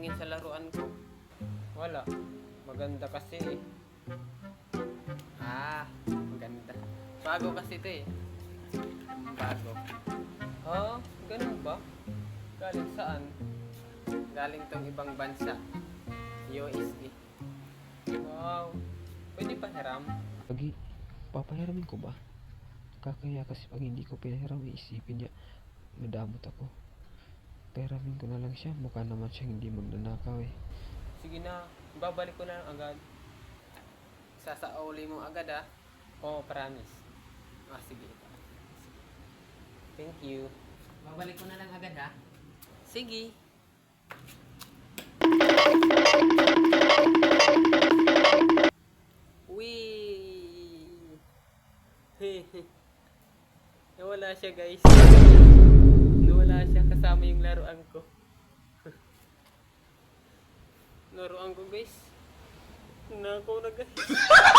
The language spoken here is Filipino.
tingin sa laruan ko. Wala. Maganda kasi eh. Ah, maganda. Bago kasi ito eh. Bago. Oh, ganun ba? Galing saan? Galing tong ibang bansa. USA. Wow. Pwede pahiram? Pagi, papahiramin ko ba? Kakaya kasi pag hindi ko pinahiram, isipin niya, nadamot ako. Pahiramin ko na lang siya, mukha naman siya hindi magnanakaw eh. Sige na, babalik ko na lang agad. Sasauli mo agad ah. Oo, promise. Ah, sige. Thank you. Babalik ko na lang agad ah. Sige. Wee! Nawala siya guys. Nawala siya kasama yung laruan ko. Laruan ko guys. Nako na guys.